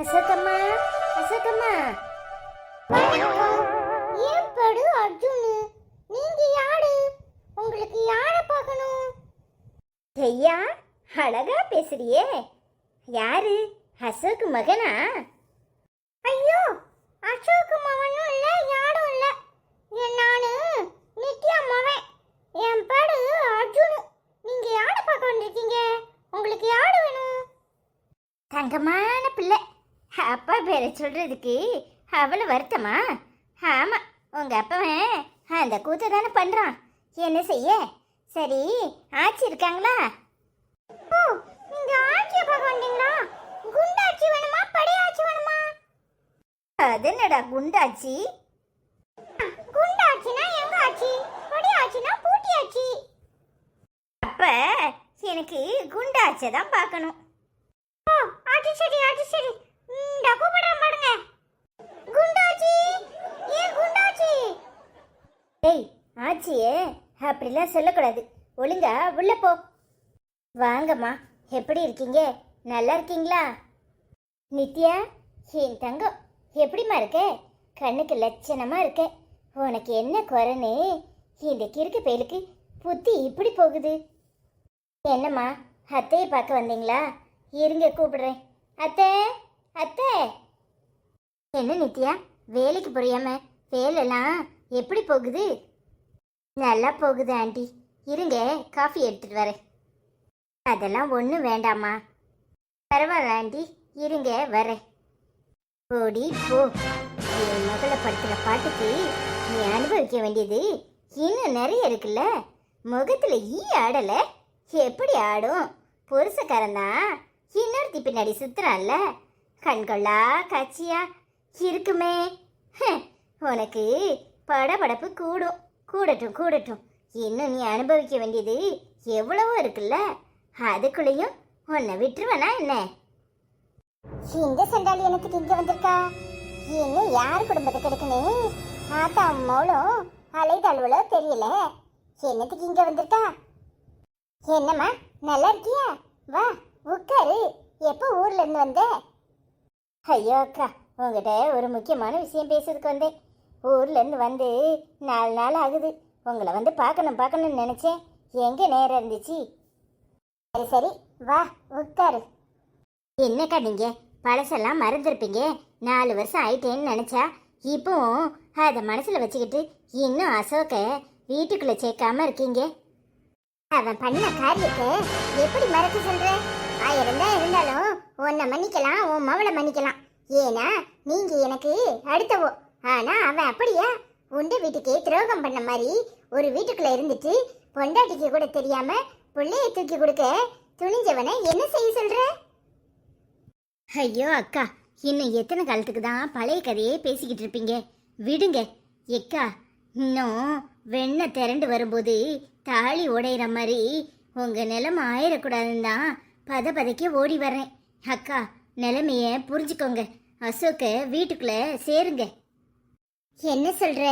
அசோகம்மா அசோகம்மா. ஏன் படு அர்ஜுனு? நீங்க யாரு? உங்களுக்கு யார பார்க்கணும்? ஐயா அழகா பேசுறியே. யாரு? அசோக் மகனா? ஐயோ அசோக் மகனும் இல்ல யாரும் இல்ல. என் நானு நித்யா மகன் என் பேரு அர்ஜுன். நீங்க யார பார்க்க வந்திருக்கீங்க? உங்களுக்கு யாரு வேணும்? தங்கமான அப்பா பேரை சொல்கிறதுக்கு அவ்வளோ வருத்தமா? ஆமாம் உங்கள் அப்பவன் அந்த கூத்தை தானே பண்ணுறான் என்ன செய்ய? சரி ஆச்சி இருக்காங்களா? ஓ நீங்க ஆட்சியை பார்க்க வந்தீங்களா? குண்டாட்சி வேணுமா? படையாட்சி வேணுமா? அது என்னடா குண்டாச்சி குண்டாட்சினா எங்க ஆட்சி படையாட்சினா பூட்டியாட்சி அப்ப எனக்கு குண்டாச்சை தான் பார்க்கணும். ஓ அது சரி அது சரி இந்த கூப்பிடுறேன் பாருங்க குண்டாச்சி ஏ குண்டாச்சி ஏய் ஆச்சியே அப்படிலாம் சொல்லக்கூடாது. ஒழுங்கா உள்ள போ. வாங்கம்மா எப்படி இருக்கீங்க? நல்லா இருக்கீங்களா? நித்யா என் தங்கம் எப்படிம்மா இருக்க? கண்ணுக்கு லட்சணமா இருக்க. உனக்கு என்ன குறைன்னு? இந்த கிறுக்கு பயலுக்கு புத்தி இப்படி போகுது. என்னம்மா அத்தையை பார்க்க வந்தீங்களா? இருங்க கூப்பிடுறேன். அத்தை அத்தை. என்ன நித்யா வேலைக்கு புரியாம வேலைலாம் எப்படி போகுது? நல்லா போகுது ஆண்டி. இருங்க காஃபி எடுத்துட்டு வரேன். அதெல்லாம் ஒன்றும் வேண்டாமா பரவாயில்ல ஆண்டி. இருங்க வரேன். ஓடி போ. என் மகளை படுத்துகிற பாட்டுக்கு நீ அனுபவிக்க வேண்டியது இன்னும் நிறைய இருக்குல்ல. முகத்தில் ஈ ஆடல. எப்படி ஆடும்? புருஷக்காரன் தான். இன்னொருத்தி பின்னாடி சுத்துறான்ல. கண்கொள்ளா காட்சியா? இருக்குமே. உனக்கு படபடப்பு கூடும். கூடட்டும் கூடட்டும். இன்னும் நீ அனுபவிக்க வேண்டியது எவ்வளவோ இருக்குல்ல? அதுக்குள்ளேயும் உன்னை விட்டுருவனா என்ன? இந்த சண்டாளி எனக்கு இங்க வந்திருக்கா? இன்னும் யார் குடும்பத்துக்கு எடுக்கணும் ஆத்தா அம்மாவும் அலைதழுவலோ தெரியல. என்னத்துக்கு இங்க வந்திருக்கா? என்னம்மா நல்லா இருக்கியா? வா உட்காரு. எப்போ ஊர்ல இருந்து வந்த? ஐயோ அக்கா உங்ககிட்ட ஒரு முக்கியமான விஷயம் பேசுறதுக்கு வந்தேன். ஊர்லேருந்து வந்து நாலு நாள் ஆகுது. உங்களை வந்து பார்க்கணும் பார்க்கணும்னு நினச்சேன். எங்கே நேரம் இருந்துச்சு? சரி சரி. வா உட்காரு. என்னக்கா நீங்கள் பழசெல்லாம் மறந்துருப்பீங்க. நாலு வருஷம் ஆயிட்டேன்னு நினச்சா இப்போவும் அதை மனசில் வச்சுக்கிட்டு இன்னும் அசோக்கை வீட்டுக்குள்ளே சேர்க்காம இருக்கீங்க? அவன் பண்ண காரியத்தை எப்படி மறக்க சொல்ற? ஆயிரம் தான் இருந்தாலும் உன்னை மன்னிக்கலாம் உன் மவளை மன்னிக்கலாம். ஏன்னா நீங்கள் எனக்கு அடுத்தவோ ஆனா அவன் அப்படியா? உண்டு வீட்டுக்கே துரோகம் பண்ண மாதிரி ஒரு வீட்டுக்குள்ள இருந்துட்டு பொண்டாட்டிக்கு கூட தெரியாம பிள்ளைய தூக்கி கொடுக்க துணிஞ்சவனை என்ன செய்ய சொல்ற? ஐயோ அக்கா இன்னும் எத்தனை காலத்துக்கு தான் பழைய கதையே பேசிக்கிட்டு இருப்பீங்க? விடுங்க. எக்கா இன்னும் வெண்ணை திரண்டு வரும்போது தாலி உடையிற மாதிரி உங்க நிலம ஆயிடக்கூடாதுன்னு தான் பத பதைக்க ஓடி வர்றேன். அக்கா நிலைமைய புரிஞ்சுக்கோங்க. அசோக்க வீட்டுக்குள்ள சேருங்க. என்ன சொல்ற?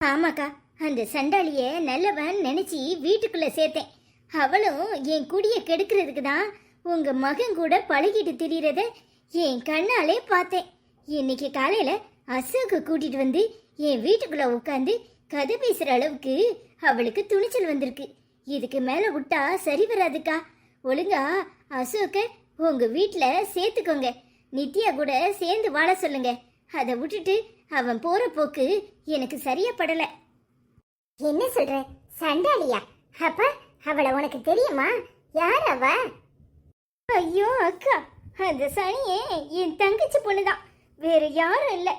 ஆமாக்கா அந்த சண்டாளிய நல்லவன் நினைச்சி வீட்டுக்குள்ள சேர்த்தேன். அவளும் என் குடிய கெடுக்கிறதுக்கு தான் உங்க மகன் கூட பழகிட்டு திரியறத என் கண்ணாலே பார்த்தேன். இன்னைக்கு காலையில அசோக்கு கூட்டிட்டு வந்து என் வீட்டுக்குள்ள உட்காந்து கதை பேசுற அளவுக்கு அவளுக்கு துணிச்சல் வந்திருக்கு. இதுக்கு மேல விட்டா சரி வராதுக்கா. ஒழுங்கா அசோக்க உங்க வீட்டுல சேர்த்துக்கோங்க. நித்யா கூட சேர்ந்து வாழ சொல்லுங்க. அதை விட்டுட்டு அவன் போற போக்கு எனக்கு சரியா படல என்ன சொல்ற? சண்டாளியா? அப்ப அவளை உனக்கு தெரியுமா? யார் அவ? ஐயோ அக்கா அந்த சனியே என் தங்கச்சி பொண்ணுதான். வேற யாரும் இல்ல.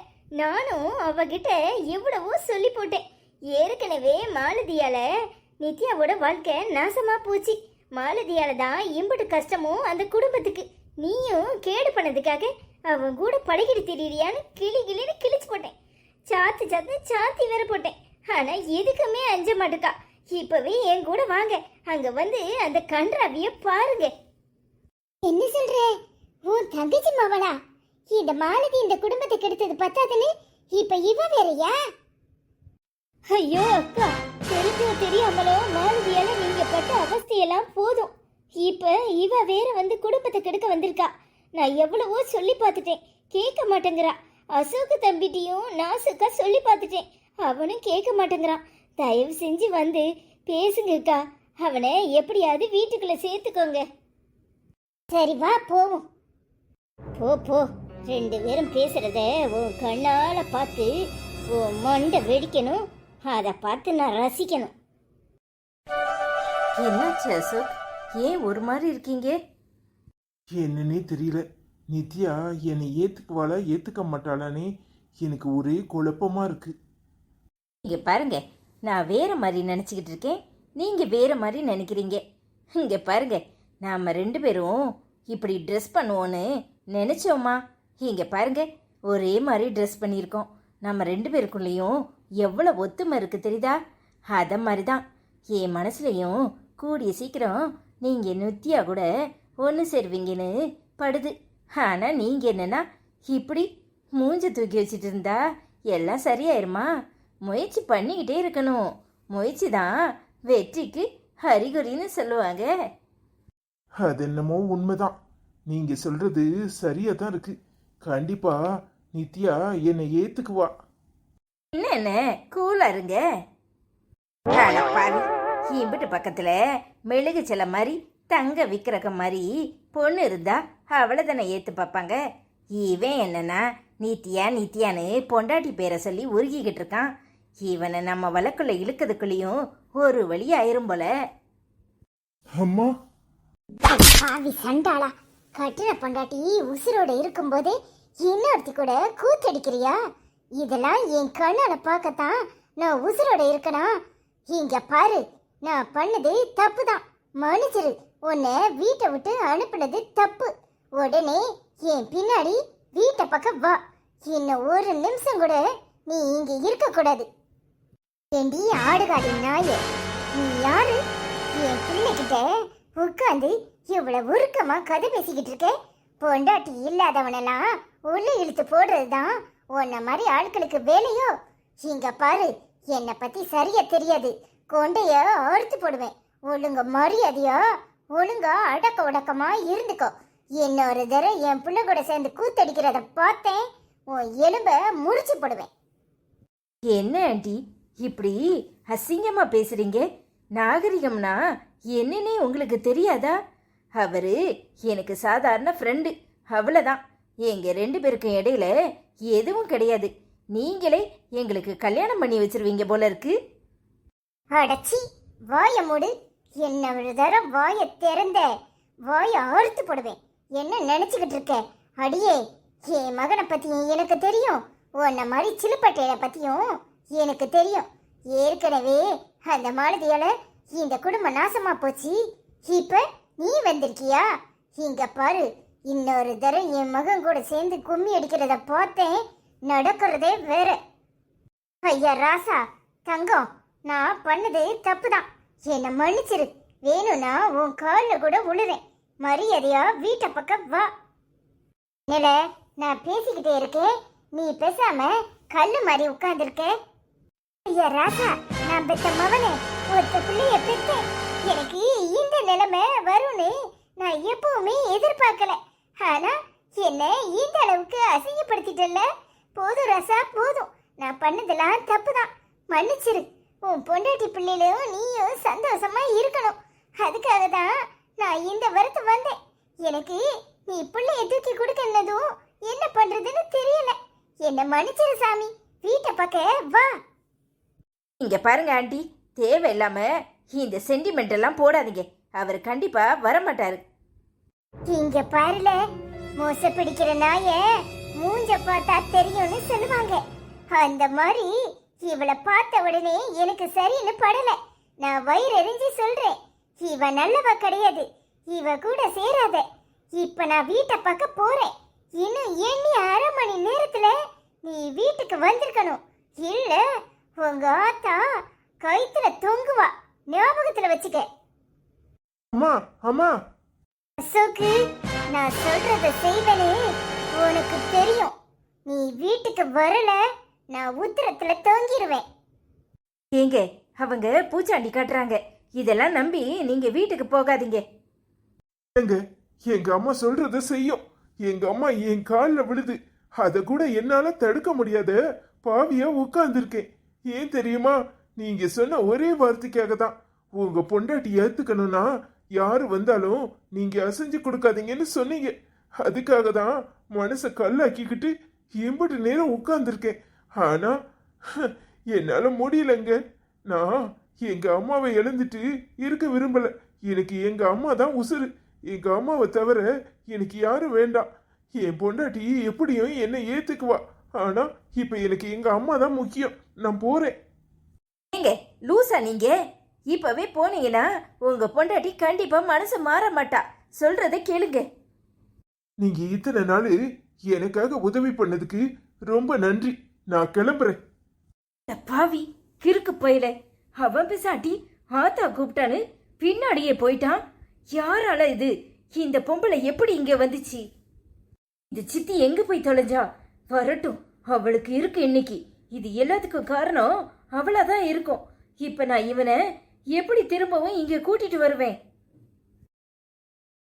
நானும் அவகிட்ட எவ்வளவோ சொல்லி போட்டேன். ஏற்கனவே மாலதியால நித்யாவோட வாழ்க்கை நாசமா போச்சு. மாலதியால தான் இம்புட்டு கஷ்டமும் அந்த குடும்பத்துக்கு. நீயும் கேடு பண்ணதுக்காக அவன் கூட பழகிட்டு திரியான்னு கிளி கிளின்னு கிளி சாத்து சாத்து சாத்தி வேற போட்டேன். ஆனா எதுக்குமே அஞ்ச மாட்டுக்கா. இப்பவே என் கூட வாங்க. அங்க வந்து அந்த கன்றாவிய பாருங்க. என்ன சொல்ற? உன் தங்கச்சி மவளா? இந்த மாலதி இந்த குடும்பத்தை கெடுத்தது பத்தாதுன்னு இப்ப இவ வேறயா? ஐயோ அக்கா. தெரிஞ்சோ தெரியாமலோ மாலதியால நீங்க பட்ட அவஸ்தையெல்லாம் போதும். இப்ப இவ வேற வந்து குடும்பத்தை கெடுக்க வந்திருக்கா. நான் எவ்வளவோ சொல்லி பார்த்துட்டேன். கேட்க மாட்டேங்கிறா. அசோக்கு தம்பிட்டையும் நாசுக்கா சொல்லி பார்த்துட்டேன். அவனும் கேட்க மாட்டேங்கிறான். தயவு செஞ்சு வந்து பேசுங்கக்கா அவனை எப்படியாவது வீட்டுக்குள்ள சேர்த்துக்கோங்க. சரி வா போவோம். போ போ. ரெண்டு பேரும் பேசுறத உன் கண்ணால பார்த்து உன் மண்டை வெடிக்கணும். அதை பார்த்து நான் ரசிக்கணும். என்னாச்சு அசோக்? ஏன் ஒரு மாதிரி இருக்கீங்க? என்னன்னே தெரியல. நித்யா என்னை ஏத்துக்குவாளா ஏத்துக்க மாட்டாளானே? எனக்கு ஒரே குழப்பமா இருக்கு. இங்க பாருங்க நான் வேற மாதிரி நினச்சிக்கிட்டு இருக்கேன். நீங்க வேற மாதிரி நினைக்கிறீங்க. இங்க பாருங்க நாம ரெண்டு பேரும் இப்படி ட்ரெஸ் பண்ணுவோன்னு நினைச்சோமா? இங்க பாருங்க ஒரே மாதிரி ட்ரெஸ் பண்ணியிருக்கோம். நம்ம ரெண்டு பேருக்குள்ளேயும் எவ்வளோ ஒத்துமை இருக்கு தெரியுதா? அத மாதிரி தான் என் மனசுலையும் கூடிய சீக்கிரம் நீங்கள் நித்யா கூட ஒன்று சேருவீங்கன்னு படுது. ஆனா நீங்க என்னன்னா இப்படி மூஞ்ச தூக்கி வச்சிட்டு இருந்தா எல்லாம் சரியாயிருமா? முயற்சி பண்ணிக்கிட்டே இருக்கணும். முயற்சி தான் வெற்றிக்கு ஹரிகுரின்னு சொல்லுவாங்க. அது என்னமோ உண்மைதான். நீங்க சொல்றது சரியா தான் இருக்கு. கண்டிப்பா நித்யா என்னை ஏத்துக்குவா. என்ன என்ன? கூலா இருங்க. இம்பிட்டு பக்கத்துல மெழுகு சில மாதிரி தங்க விக்கிரக மாதிரி பொண்ணு இருந்தா அவளை தானே ஏத்து பார்ப்பாங்க. இவன் என்னன்னா நீத்தியா நீத்தியான்னு பொண்டாட்டி பேரை சொல்லி உருகிக்கிட்டு இருக்கான். இவனை நம்ம வழக்குள்ள இழுக்கிறதுக்குள்ளேயும் ஒரு வழி ஆயிரும் போல. அம்மா. பாவி சண்டாளா கட்டின பொண்டாட்டி உசுரோட இருக்கும்போதே இன்னொருத்தி கூட கூத்தடிக்கிறியா? இதெல்லாம் என் கண்ணால பார்க்கத்தான் நான் உசுரோட இருக்கணும் இங்க பாரு நான் பண்ணது தப்பு தான் மன்னிச்சிரு. உன்னை வீட்டை விட்டு அனுப்புனது தப்பு. உடனே என் பின்னாடி வீட்டை பக்கம் வா. இன்னும் ஒரு நிமிஷம் கூட நீ இங்க இருக்க கூடாது ஏண்டி ஆடுகாடி நாயே நீ யாரு? என் பிள்ளைகிட்ட உட்காந்து இவ்வளவு உருக்கமா கதை பேசிக்கிட்டு இருக்க? பொண்டாட்டி இல்லாதவனெல்லாம் உள்ள இழுத்து போடுறதுதான் உன்ன மாதிரி ஆட்களுக்கு வேலையோ? இங்க பாரு என்னை பத்தி சரியா தெரியாது. கொண்டைய அறுத்து போடுவேன். ஒழுங்க மரியாதையா? ஒழுங்கா அடக்க உடக்கமா இருந்துக்கோ. இன்னொரு தடவை என் பிள்ளை கூட சேர்ந்து கூத்தடிக்கிறத பார்த்தேன் உன் எலும்ப முறிச்சு போடுவேன். என்ன ஆண்டி? இப்படி அசிங்கமா பேசுறீங்க? நாகரிகம்னா என்னன்னே உங்களுக்கு தெரியாதா? அவரு எனக்கு சாதாரண ஃப்ரெண்டு அவ்வளோதான் எங்க ரெண்டு பேருக்கும் இடையில எதுவும் கிடையாது. நீங்களே எங்களுக்கு கல்யாணம் பண்ணி வச்சிருவீங்க போல இருக்கு. அடச்சி வாய மூடு. என்ன ஒரு தரம் வாய திறந்த வாய அறுத்து போடுவேன். என்ன நினைச்சுக்கிட்டு இருக்க? அடியே என் மகனை பத்தியும் எனக்கு தெரியும். உன்ன மாதிரி சிலுப்பட்டையில பத்தியும் எனக்கு தெரியும். ஏற்கனவே அந்த மாலதியால இந்த குடும்பம் நாசமா போச்சு. இப்ப நீ வந்திருக்கியா? இங்க பாரு இன்னொரு தரம் என் மகன் கூட சேர்ந்து கும்மி அடிக்கிறத பார்த்தேன். நடக்கிறதே வேற. ஐயா ராசா தங்கம் நான் பண்ணது தப்புதான். என்னை மன்னிச்சிரு. வேணும்னா உன் காலில் கூட விழுவேன் மரியாதையா வீட்டை பக்கம் வா. நில நான் பேசிக்கிட்டே இருக்கேன். நீ பேசாம கல்லு மாதிரி உட்கார்ந்துருக்க. ஐயா ராசா நான் பெத்த மவனே ஒருத்த பிள்ளைய பெத்தேன். எனக்கு இந்த நிலைமை வரும்னு நான் எப்பவுமே எதிர்பார்க்கல. ஆனா என்ன இந்த அளவுக்கு அசிங்கப்படுத்திட்டல போதும் ரசா போதும். நான் பண்ணதெல்லாம் தப்புதான். மன்னிச்சிரு. உன் பொண்டாட்டி பிள்ளையிலும் நீயும் சந்தோஷமா இருக்கணும். அதுக்காக தான் நான் இந்த வரத்து வந்தேன். எனக்கு நீ பிள்ளைய தூக்கி கொடுக்கனதும் என்ன பண்றதுன்னு தெரியல. என்ன மன்னிச்சிரு சாமி. வீட்டை பக்க வா. இங்க பாருங்க ஆண்டி. தேவையில்லாம இந்த சென்டிமெண்ட் எல்லாம் போடாதீங்க. அவர் கண்டிப்பா வரமாட்டாரு. இங்க பாருல மோச பிடிக்கிற நாய மூஞ்ச பார்த்தா தெரியும்னு சொல்லுவாங்க. அந்த மாதிரி இவளை பார்த்த உடனே எனக்கு சரின்னு படல. நான் வயிறு எரிஞ்சு சொல்றேன். இவ நல்லவ கிடையாது. இவ கூட சேராத. இப்ப நான் வீட்டை பக்கம் போறேன். இன்னும் எண்ணி அரை மணி நேரத்துல நீ வீட்டுக்கு வந்திருக்கணும். இல்ல உங்க ஆத்தா கயித்துல தொங்குவா. ஞாபகத்துல வச்சுக்க. அம்மா அம்மா. அசோக்கு நான் சொல்றத செய்வனே. உனக்கு தெரியும். நீ வீட்டுக்கு வரல. நான் உத்தரத்துல தொங்கிருவேன். ஏங்க அவங்க பூச்சாண்டி காட்டுறாங்க. இதெல்லாம் நம்பி நீங்க வீட்டுக்கு போகாதீங்க. எங்க எங்க அம்மா சொல்றத செய்யும். எங்க அம்மா என் காலில் விழுது. அதை கூட என்னால தடுக்க முடியாத. பாவியா உட்கார்ந்துருக்கேன். ஏன் தெரியுமா? நீங்க சொன்ன ஒரே வார்த்தைக்காக தான். உங்க பொண்டாட்டி ஏத்துக்கணும்னா யாரு வந்தாலும் நீங்க அசைஞ்சு கொடுக்காதீங்கன்னு சொன்னீங்க. அதுக்காக தான் மனசை கல்லாக்கிக்கிட்டு எம்பிட்டு நேரம் உட்கார்ந்துருக்கேன். ஆனா என்னால முடியலங்க. நான் எங்க அம்மாவை இழந்துட்டு இருக்க விரும்பல. எனக்கு எங்க அம்மா தான் உசுரு எங்க அம்மாவை தவிர எனக்கு யாரும் வேண்டாம். என் பொண்டாட்டி எப்படியும் என்னை ஏத்துக்குவா. ஆனா இப்ப எனக்கு எங்க அம்மா தான் முக்கியம். நான் போறேன். ஏங்க லூசா நீங்க? இப்பவே போனீங்கன்னா உங்க பொண்டாட்டி கண்டிப்பா மனசு மாற மாட்டா. சொல்றதை கேளுங்க. நீங்க இத்தனை நாள் எனக்காக உதவி பண்ணதுக்கு ரொம்ப நன்றி. நான் கிளம்புறேன். பாவி கிறுக்கு போயில. அவன் பிசாட்டி ஆத்தா கூப்பிட்டான்னு பின்னாடியே போயிட்டான். யாரால இது? இந்த பொம்பளை எப்படி இங்க வந்துச்சு? இந்த சித்தி எங்க போய் தொலைஞ்சா? வரட்டும் அவளுக்கு இருக்கு இன்னைக்கு. இது எல்லாத்துக்கும் காரணம் அவளாதான் இருக்கும். இப்ப நான் இவனை எப்படி திரும்பவும் இங்க கூட்டிட்டு வருவேன்?